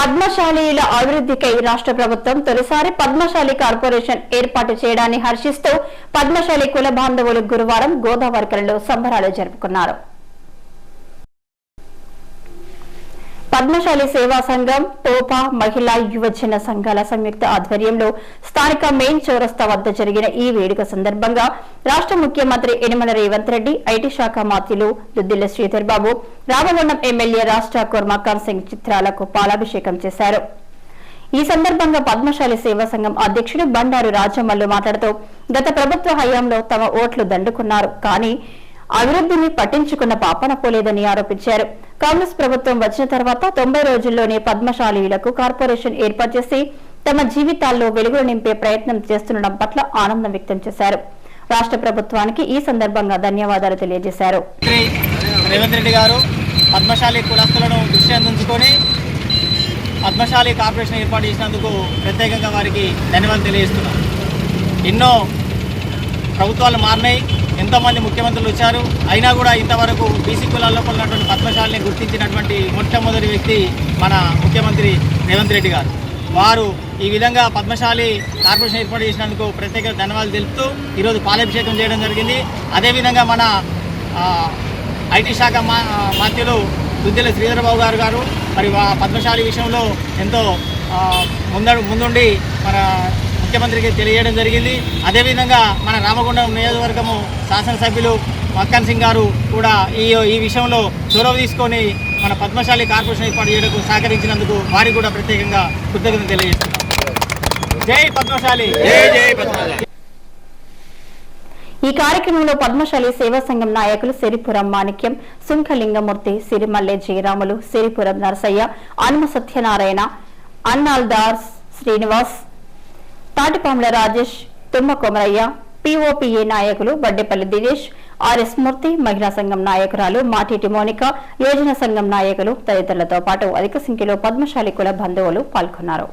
పద్మశాలీల అభివృద్ధికై రాష్ట్ర ప్రభుత్వం తొలిసారి పద్మశాలి కార్పొరేషన్ ఏర్పాటు చేయడాన్ని హర్షిస్తూ పద్మశాలి కుల బాంధవులు గురువారం గోదావరికరంలో సంబరాలు జరుపుకున్నారు. పద్మశాలి సేవా సంఘం తోపా మహిళా యువజన సంఘాల సంయుక్త ఆధ్వర్యంలో స్థానిక మెయిన్ చౌరస్తా వద్ద జరిగిన ఈ వేడుక సందర్భంగా రాష్ట్ర ముఖ్యమంత్రి యనమల రేవంత్ రెడ్డి ఐటీ శాఖ మాత్రులు దుద్దిల్ల శ్రీధర్ బాబు రామగుండం ఎమ్మెల్యే రాష్ట్ర కుర్మకాన్ సింగ్ చిత్రాలకు పాలాభిషేకం చేశారు. ఈ సందర్భంగా పద్మశాలి సేవా సంఘం అధ్యక్షుడు బండారు రాజమల్లు మాట్లాడుతూ గత ప్రభుత్వ హయాంలో తమ ఓట్లు దండుకున్నారు. కానీ అభివృద్ధిని పట్టించుకున్న పాపన పోలేదని ఆరోపించారు. కాంగ్రెస్ ప్రభుత్వం వచ్చిన తర్వాత తొంభై రోజుల్లోనే పద్మశాలీలకు కార్పొరేషన్ ఏర్పాటు చేసి తమ జీవితాల్లో వెలుగులు నింపే ప్రయత్నం చేస్తుండడం పట్ల ఆనందం వ్యక్తం చేశారు. రాష్ట్ర ప్రభుత్వానికి ఈ సందర్భంగా ధన్యవాదాలు తెలియజేశారు. రేవంత్ రెడ్డి గారు పద్మశాలి కులస్తులను దృష్టి అందించుకొని పద్మశాలి కార్పొరేషన్ ఏర్పాటు చేసినందుకు ప్రత్యేకంగా వారికి ధన్యవాదాలు తెలియజేస్తున్నాం. ఎన్నో ప్రభుత్వాలు మారినాయి. ఎంతోమంది ముఖ్యమంత్రులు వచ్చారు. అయినా కూడా ఇంతవరకు బీసీ కులాల్లో ఉన్నటువంటి పద్మశాలిని గుర్తించినటువంటి మొట్టమొదటి వ్యక్తి మన ముఖ్యమంత్రి రేవంత్ రెడ్డి గారు. వారు ఈ విధంగా పద్మశాలి కార్పొరేషన్ ఏర్పాటు చేసినందుకు ప్రత్యేక ధన్యవాదాలు తెలుపుతూ ఈరోజు పాలాభిషేకం చేయడం జరిగింది. అదేవిధంగా మన ఐటీ శాఖ మా మాత్యులు దుద్దిల శ్రీధరబాబు గారు గారు మరి పద్మశాలి విషయంలో ఎంతో ముందు ముందడు ముందుండి మన ముఖ్యమంత్రికి తెలియజేయడం జరిగింది. అదేవిధంగా మన రామగుండం నియోజకవర్గము శాసనసభ్యులు మక్కన్ సింగ్ గారు కూడా ఈ ఈ విషయంలో చొరవ తీసుకొని మన పద్మశాలి కార్పొరేషన్ ఏర్పాటు చేయడానికి సహకరించినందుకు వారికి కూడా ప్రత్యేకంగా కృతజ్ఞతలు తెలియజేస్తున్నాం. జై పద్మశాలి. జై జై పద్మశాలి. ఈ కార్యక్రమంలో పద్మశాలి సేవా సంఘం నాయకులు సిరిపురం మాణిక్యం సుంఖలింగమూర్తి సిరిమల్లె జయరాములు సిరిపురం నరసయ్య అనుమ సత్యనారాయణ అన్నాల్దార్ శ్రీనివాస్ తాటిపాముల రాజేష్ తుమ్మ కొమరయ్య పీఓపీఏ నాయకులు బడ్డేపల్లి దినేష్ ఆర్ఎస్ మూర్తి మహిళా సంఘం నాయకురాలు మాటిటి మోనిక యోజన సంఘం నాయకులు తదితరులతో పాటు అధిక సంఖ్యలో పద్మశాలి కుల బంధువులు పాల్గొన్నారు.